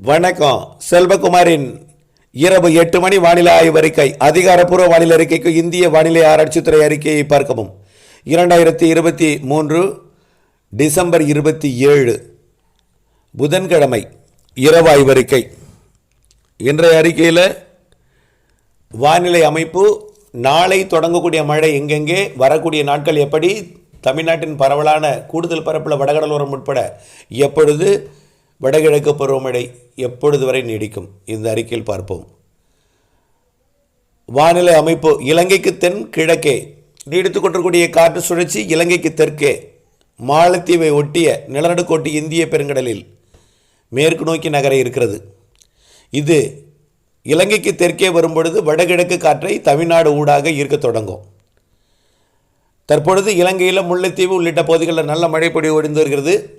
வணக்கம். செல்வகுமாரின் இரவு எட்டு மணி வானிலை ஆய்வறிக்கை அதிகாரப்பூர்வ வானிலை அறிக்கைக்கு இந்திய வானிலை ஆராய்ச்சித்துறை அறிக்கையை பார்க்கவும். இரண்டாயிரத்தி இருபத்தி மூன்று டிசம்பர் இருபத்தி ஏழு புதன்கிழமை இரவு ஆய்வறிக்கை இன்றைய அறிக்கையில் வானிலை அமைப்பு நாளை தொடங்கக்கூடிய மழை எங்கெங்கே வரக்கூடிய நாட்கள் எப்படி தமிழ்நாட்டின் பரவலான கூடுதல் பரப்பில் வடகடலோரம் உட்பட எப்பொழுது வடகிழக்கு பருவமழை எப்பொழுது வரை நீடிக்கும்? இந்த அறிக்கையில் பார்ப்போம். வானிலை அமைப்பு இலங்கைக்கு தென் கிழக்கே நீடித்துக் கொண்டிருக்கூடிய காற்று சுழற்சி இலங்கைக்கு தெற்கே. மாலத்தீவை ஒட்டிய நிலநடுக்கோட்டு இந்திய பெருங்கடலில் மேற்கு நோக்கி நகர இருக்கிறது. இது இலங்கைக்கு தெற்கே வரும்பொழுது வடகிழக்கு காற்றை தமிழ்நாடு ஊடாக ஈர்க்கத் தொடங்கும். தற்பொழுது இலங்கையில் முல்லைத்தீவு உள்ளிட்ட பகுதிகளில் நல்ல மழை பொழிவு ஒடிந்து வருகிறது.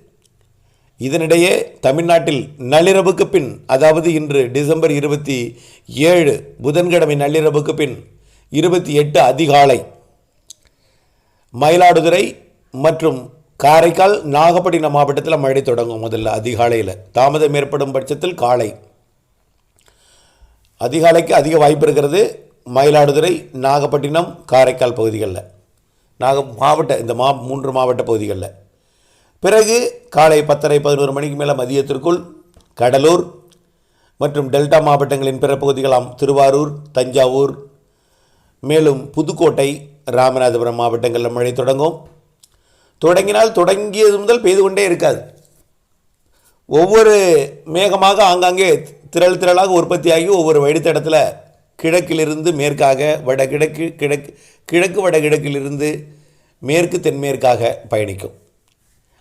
இதனிடையே தமிழ்நாட்டில் நள்ளிரவுக்கு பின் அதாவது இன்று டிசம்பர் இருபத்தி ஏழு புதன்கிழமை நள்ளிரவுக்கு பின் இருபத்தி எட்டு அதிகாலை மயிலாடுதுறை மற்றும் காரைக்கால் நாகப்பட்டினம் மாவட்டத்தில் மழை தொடங்கும் முதல்ல அதிகாலையில். தாமதம் ஏற்படும் பட்சத்தில் காலை. அதிகாலைக்கு அதிக வாய்ப்பு இருக்கிறது மயிலாடுதுறை நாகப்பட்டினம் காரைக்கால் பகுதிகளில். நாக மாவட்ட இந்த மா மூன்று மாவட்ட பகுதிகளில். பிறகு காலை பத்தரை பதினோரு மணிக்கு மேலே மதியத்திற்குள் கடலூர் மற்றும் டெல்டா மாவட்டங்களின் பிற பகுதிகளாம் திருவாரூர் தஞ்சாவூர் மேலும் புதுக்கோட்டை ராமநாதபுரம் மாவட்டங்களில் மழை தொடங்கும். தொடங்கினால் தொடங்கியது முதல் பெய்து கொண்டே இருக்காது. ஒவ்வொரு மேகமாக ஆங்காங்கே திரள் திரளாக உற்பத்தியாகி ஒவ்வொரு வழித்தடத்தில் கிழக்கிலிருந்து மேற்காக வடகிழக்கு கிழக்கு கிழக்கு வடகிழக்கிலிருந்து மேற்கு தென்மேற்காக பயணிக்கும்.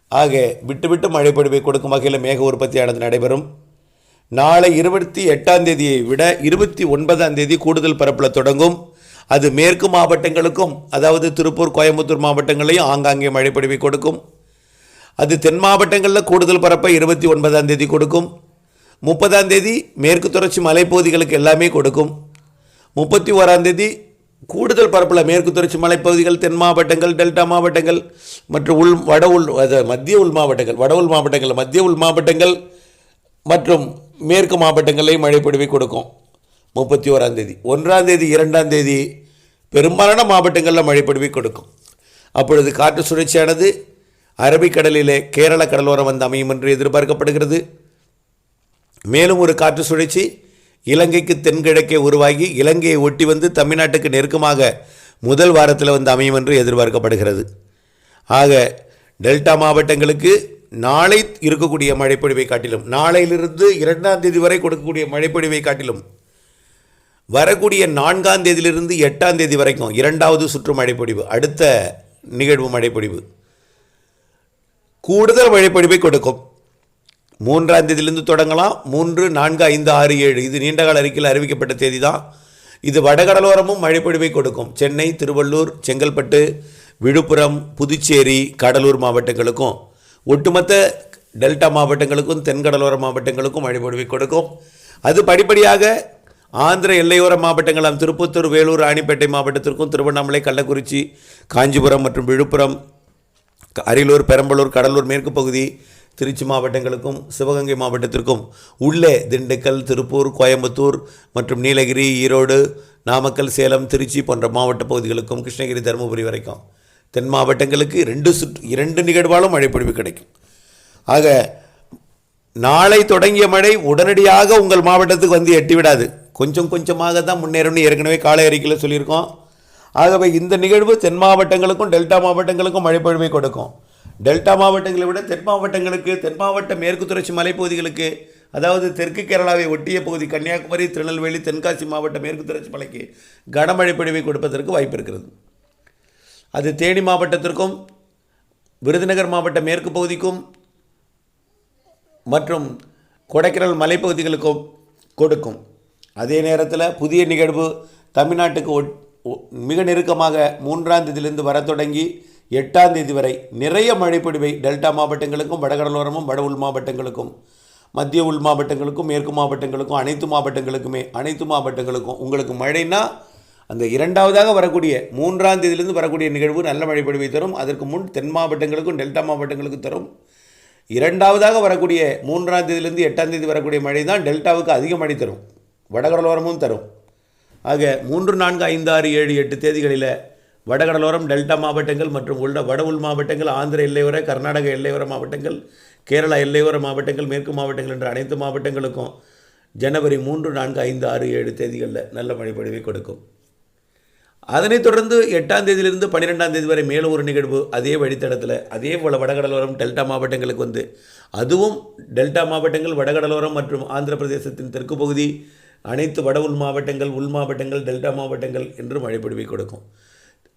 ஆக விட்டு விட்டு மழை பொழிவை கொடுக்கும் வகையில் மேக உற்பத்தியானது நடைபெறும். நாளை இருபத்தி எட்டாம் தேதியை விட இருபத்தி ஒன்பதாம் தேதி கூடுதல் பரப்பில் தொடங்கும். அது மேற்கு மாவட்டங்களுக்கும் அதாவது திருப்பூர் கோயம்புத்தூர் மாவட்டங்களையும் ஆங்காங்கே மழை பொழிவை கொடுக்கும். அது தென் மாவட்டங்களில் கூடுதல் பரப்பை இருபத்தி ஒன்பதாம் தேதி கொடுக்கும். முப்பதாம் தேதி மேற்கு தொடர்ச்சி மலைப்பகுதிகளுக்கு எல்லாமே கொடுக்கும். முப்பத்தி ஓராந்தேதி கூடுதல் பரப்பில் மேற்கு தொடர்ச்சி மலைப்பகுதிகள் தென் மாவட்டங்கள் டெல்டா மாவட்டங்கள் மற்றும் உள் வட உள் மத்திய உள் மாவட்டங்கள் வட உள் மாவட்டங்கள் மத்திய உள் மாவட்டங்கள் மற்றும் மேற்கு மாவட்டங்களில் மழை பொழிவை கொடுக்கும். முப்பத்தி ஓராம் தேதி. ஒன்றாம் தேதி இரண்டாம் தேதி பெரும்பாலான மாவட்டங்களில் மழை பொழிவை கொடுக்கும். அப்பொழுது காற்று சுழற்சியானது அரபிக்கடலிலே கேரள கடலோரம் வந்து அமையும் என்று எதிர்பார்க்கப்படுகிறது. மேலும் ஒரு காற்று சுழற்சி இலங்கைக்கு தென்கிழக்கே உருவாகி இலங்கையை ஒட்டி வந்து தமிழ்நாட்டுக்கு நெருக்கமாக முதல் வாரத்தில் வந்து அமையும் என்று எதிர்பார்க்கப்படுகிறது. ஆக டெல்டா மாவட்டங்களுக்கு நாளை இருக்கக்கூடிய மழைப்பொழிவை காட்டிலும் நாளையிலிருந்து இரண்டாம் தேதி வரை கொடுக்கக்கூடிய மழைப்பொழிவை காட்டிலும் வரக்கூடிய நான்காம் தேதியிலிருந்து எட்டாம் தேதி வரைக்கும் இரண்டாவது சுற்று மழைப்பொழிவு அடுத்த நிகழ்வு மழைப்பொழிவு. கூடுதல் மழைப்பொழிவை கொடுக்கும். மூன்றாம் தேதியிலிருந்து தொடங்கலாம். மூன்று நான்கு ஐந்து ஆறு ஏழு. இது நீண்டகால அறிக்கையில் அறிவிக்கப்பட்ட தேதி தான் இது வடகடலோரமும் மழைப்பொழிவை கொடுக்கும். சென்னை திருவள்ளூர் செங்கல்பட்டு விழுப்புரம் புதுச்சேரி கடலூர் மாவட்டங்களுக்கும் ஒட்டுமொத்த டெல்டா மாவட்டங்களுக்கும் தென்கடலோர மாவட்டங்களுக்கும் மழைப்பொழிவை கொடுக்கும். அது படிப்படியாக ஆந்திர எல்லையோர மாவட்டங்களாம் திருப்பத்தூர் வேலூர் ராணிப்பேட்டை மாவட்டத்திற்கும் திருவண்ணாமலை கள்ளக்குறிச்சி காஞ்சிபுரம் மற்றும் விழுப்புரம் அரியலூர் பெரம்பலூர் கடலூர் மேற்கு பகுதி திருச்சி மாவட்டங்களுக்கும் சிவகங்கை மாவட்டத்திற்கும் உள்ளே திண்டுக்கல் திருப்பூர் கோயம்புத்தூர் மற்றும் நீலகிரி ஈரோடு நாமக்கல் சேலம் திருச்சி போன்ற மாவட்ட பகுதிகளுக்கும் கிருஷ்ணகிரி தருமபுரி வரைக்கும் தென் மாவட்டங்களுக்கு ரெண்டு சுற்று இரண்டு நிகழ்வாலும் மழைப்பொழிவு கிடைக்கும். ஆக நாளை தொடங்கிய மழை உடனடியாக உங்கள் மாவட்டத்துக்கு வந்து எட்டிவிடாது. கொஞ்சம் கொஞ்சமாக தான் முன்னேறும்னு ஏற்கனவே காலை அறிக்கையில் சொல்லியிருக்கோம். ஆகவே இந்த நிகழ்வு தென் மாவட்டங்களுக்கும் டெல்டா மாவட்டங்களுக்கும் மழைப்பொழிவை கொடுக்கும். டெல்டா மாவட்டங்களை விட தென் மாவட்டங்களுக்கு தென் மாவட்ட மேற்கு தொடர்ச்சி மலைப்பகுதிகளுக்கு அதாவது தெற்கு கேரளாவை ஒட்டிய பகுதி கன்னியாகுமரி திருநெல்வேலி தென்காசி மாவட்ட மேற்கு தொடர்ச்சி மலைக்கு கனமழை பொழிவை கொடுப்பதற்கு வாய்ப்பு இருக்கிறது. அது தேனி மாவட்டத்திற்கும் விருதுநகர் மாவட்ட மேற்கு பகுதிக்கும் மற்றும் கொடைக்கானல் மலைப்பகுதிகளுக்கும் கொடுக்கும். அதே நேரத்தில் புதிய நிகழ்வு தமிழ்நாட்டுக்கு ஒட் ஒ- மிக நெருக்கமாக மூன்றாம் தேதியிலிருந்து வரத் தொடங்கி எட்டாம் தேதி வரை நிறைய மழைப்பொழிவை டெல்டா மாவட்டங்களுக்கும் வடகடலோரமும் வட உள் மாவட்டங்களுக்கும் மத்திய உள் மாவட்டங்களுக்கும் மேற்கு மாவட்டங்களுக்கும் அனைத்து மாவட்டங்களுக்குமே அனைத்து மாவட்டங்களுக்கும் உங்களுக்கு மழைன்னா அந்த இரண்டாவதாக வரக்கூடிய மூன்றாம் தேதியிலிருந்து வரக்கூடிய நிகழ்வு நல்ல மழை பொழிவை தரும். அதற்கு முன் தென் மாவட்டங்களுக்கும் டெல்டா மாவட்டங்களுக்கும் தரும். இரண்டாவதாக வரக்கூடிய மூன்றாம் தேதியிலிருந்து எட்டாம் தேதி வரக்கூடிய மழை தான் டெல்டாவுக்கு அதிக மழை தரும். வடகடலோரமும் தரும். ஆக மூன்று நான்கு ஐந்து ஆறு ஏழு எட்டு தேதிகளில் வடகடலோரம் டெல்டா மாவட்டங்கள் மற்றும் உள்ள வட உள் மாவட்டங்கள் ஆந்திர எல்லையோர கர்நாடக எல்லையோர மாவட்டங்கள் கேரளா எல்லையோர மாவட்டங்கள் மேற்கு மாவட்டங்கள் என்ற அனைத்து மாவட்டங்களுக்கும் ஜனவரி மூன்று நான்கு ஐந்து ஆறு ஏழு தேதிகளில் நல்ல மழைப்பொழிவை கொடுக்கும். அதனைத் தொடர்ந்து எட்டாம் தேதியிலிருந்து பன்னிரெண்டாம் தேதி வரை மேலும் ஒரு நிகழ்வு அதே வழித்தடத்தில் அதே போல் வடகடலோரம் டெல்டா மாவட்டங்களுக்கு வந்து. அதுவும் டெல்டா மாவட்டங்கள் வடகடலோரம் மற்றும் ஆந்திர பிரதேசத்தின் தெற்கு பகுதி அனைத்து வட உள் மாவட்டங்கள் உள் மாவட்டங்கள் டெல்டா மாவட்டங்கள் என்று மழைப்பொழிவை கொடுக்கும்.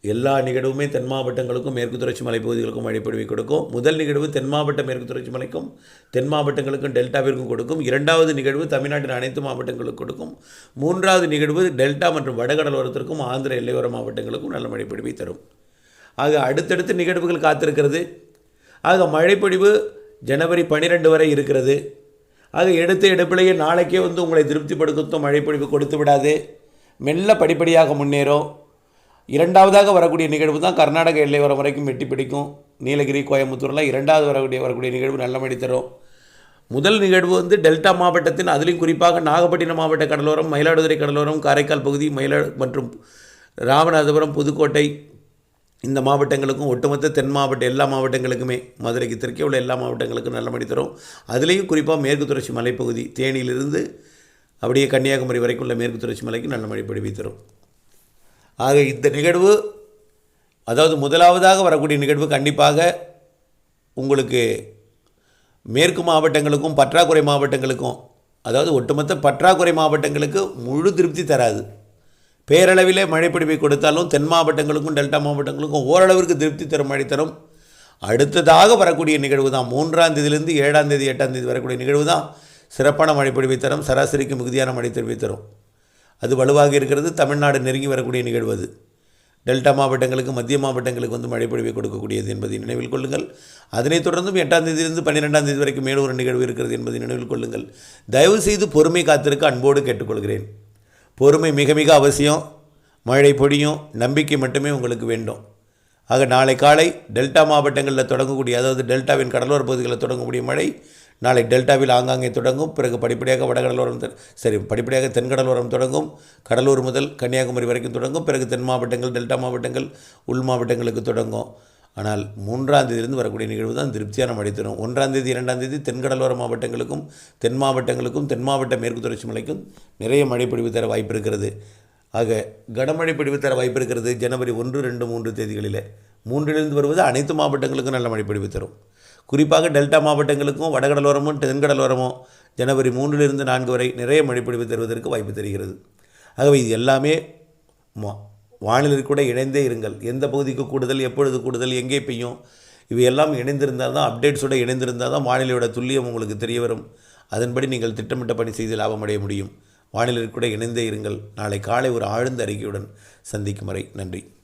எல்லா நிகழ்வுமே தென் மாவட்டங்களுக்கும் மேற்கு தொடர்ச்சி மலைப்பகுதிகளுக்கும் மழைப்பொழிவை கொடுக்கும். முதல் நிகழ்வு தென் மாவட்ட மேற்கு தொடர்ச்சி மலைக்கும் தென் மாவட்டங்களுக்கும் டெல்டாவிற்கும் கொடுக்கும். இரண்டாவது நிகழ்வு தமிழ்நாட்டின் அனைத்து மாவட்டங்களுக்கும் கொடுக்கும். மூன்றாவது நிகழ்வு டெல்டா மற்றும் வடகடலோரத்திற்கும் ஆந்திர எல்லையோர மாவட்டங்களுக்கும் நல்ல மழைப்பொழிவை தரும். ஆக அடுத்தடுத்து நிகழ்வுகள் காத்திருக்கிறது. ஆக மழைப்பொழிவு ஜனவரி பன்னிரெண்டு வரை இருக்கிறது. ஆக எடுத்த எடுப்பிலேயே நாளைக்கே வந்து உங்களை திருப்திப்படுத்தும் மழைப்பொழிவு கொடுத்து விடாது. மெல்ல படிப்படியாக முன்னேறும். இரண்டாவதாக வரக்கூடிய நிகழ்வு தான் கர்நாடக எல்லை வர வரைக்கும் வெட்டி பிடிக்கும். நீலகிரி கோயம்புத்தூர்லாம் இரண்டாவது வரக்கூடிய வரக்கூடிய நிகழ்வு நல்ல மணி தரும். முதல் நிகழ்வு வந்து டெல்டா மாவட்டத்தின் அதிலும் குறிப்பாக நாகப்பட்டினம் மாவட்ட கடலோரம் மயிலாடுதுறை கடலோரம் காரைக்கால் பகுதி மயிலா மற்றும் ராமநாதபுரம் புதுக்கோட்டை இந்த மாவட்டங்களுக்கும் ஒட்டுமொத்த தென் மாவட்ட எல்லா மாவட்டங்களுக்குமே மதுரைக்கு தெற்கே உள்ள எல்லா மாவட்டங்களுக்கும் நல்ல மணி தரும். அதுலேயும் குறிப்பாக மேற்கு தொடர்ச்சி மலைப்பகுதி தேனியிலிருந்து அப்படியே கன்னியாகுமரி வரைக்கும் உள்ள மேற்கு தொடர்ச்சி மலைக்கு நல்ல மழை பொழிவை தரும். ஆக இந்த நிகழ்வு அதாவது முதலாவதாக வரக்கூடிய நிகழ்வு கண்டிப்பாக உங்களுக்கு மேற்கு மாவட்டங்களுக்கும் பற்றாக்குறை மாவட்டங்களுக்கும் அதாவது ஒட்டுமொத்த பற்றாக்குறை மாவட்டங்களுக்கு முழு திருப்தி தராது. பேரளவிலே மழைப்பிடிப்பை கொடுத்தாலும் தென் மாவட்டங்களுக்கும் டெல்டா மாவட்டங்களுக்கும் ஓரளவிற்கு திருப்தி தரும் மழை தரும். அடுத்ததாக வரக்கூடிய நிகழ்வு தான் மூன்றாம் தேதியிலிருந்து ஏழாம் தேதி எட்டாம் தேதி வரக்கூடிய நிகழ்வு தான். சிறப்பான மழைப்பொழிவை தரும் சராசரிக்கு மிகுதியான மழை தெரிவை தரும். அது வலுவாக இருக்கிறது. தமிழ்நாடு நெருங்கி வரக்கூடிய நிகழ்வு அது. டெல்டா மாவட்டங்களுக்கு மத்திய மாவட்டங்களுக்கு வந்து மழைப்பொழிவை கொடுக்கக்கூடியது என்பதை நினைவில் கொள்ளுங்கள். அதனைத் தொடர்ந்தும் எட்டாம் தேதியிலிருந்து பன்னிரெண்டாம் தேதி வரைக்கும் மேலும் ஒரு நிகழ்வு இருக்கிறது என்பதை நினைவில் கொள்ளுங்கள். தயவு செய்து பொறுமை காத்திருக்க அன்போடு கேட்டுக்கொள்கிறேன். பொறுமை மிக மிக அவசியம். மழை பொழியும். நம்பிக்கை மட்டுமே உங்களுக்கு வேண்டும். ஆக நாளை காலை டெல்டா மாவட்டங்களில் தொடங்கக்கூடிய அதாவது டெல்டாவின் கடலோர பகுதிகளில் தொடங்கக்கூடிய மழை நாளை டெல்டாவில் ஆங்காங்கே தொடங்கும். பிறகு படிப்படியாக வடகடலோரம் சரி படிப்படியாக தென்கடலோரம் தொடங்கும். கடலூர் முதல் கன்னியாகுமரி வரைக்கும் தொடங்கும். பிறகு தென் மாவட்டங்கள் டெல்டா மாவட்டங்கள் உள் மாவட்டங்களுக்கு தொடங்கும். ஆனால் மூன்றாம் தேதியிலிருந்து வரக்கூடிய நிகழ்வு தான் திருப்தியான மழை தரும் ஒன்றாம் தேதி இரண்டாம் தேதி தென்கடலோர மாவட்டங்களுக்கும் தென் மாவட்டங்களுக்கும் தென் மாவட்ட மேற்கு தொடர்ச்சி மலைக்கும் நிறைய மழை பொழிவு தர வாய்ப்பு இருக்கிறது. ஆக கனமழை பொழிவு தர வாய்ப்பு இருக்கிறது ஜனவரி ஒன்று ரெண்டு மூன்று தேதிகளில். மூன்றிலிருந்து வருவது அனைத்து மாவட்டங்களுக்கும் நல்ல மழை பொழிவு தரும். குறிப்பாக டெல்டா மாவட்டங்களுக்கும் வடகடலோரமும் தென்கடலோரமும் ஜனவரி மூன்றிலிருந்து நான்கு வரை நிறைய மழை பொழிவு தருவதற்கு வாய்ப்பு தெரிகிறது. ஆகவே இது எல்லாமே மா- வானிலை கூட இணைந்தே இருங்கள். எந்த பகுதிக்கு கூடுதல் எப்பொழுது கூடுதல் எங்கே பெய்யும் இவையெல்லாம் இணைந்திருந்தால் தான் அப்டேட்ஸோடு இணைந்திருந்தால் தான் வானிலையோட துல்லியம் உங்களுக்கு தெரிய வரும். அதன்படி நீங்கள் திட்டமிட்ட பணி செய்து லாபம் அடைய முடியும். வானிலை கூட இணைந்தே இருங்கள். நாளை காலை ஒரு ஆழ்ந்த அறிக்கையுடன் சந்திக்கும் வரை நன்றி.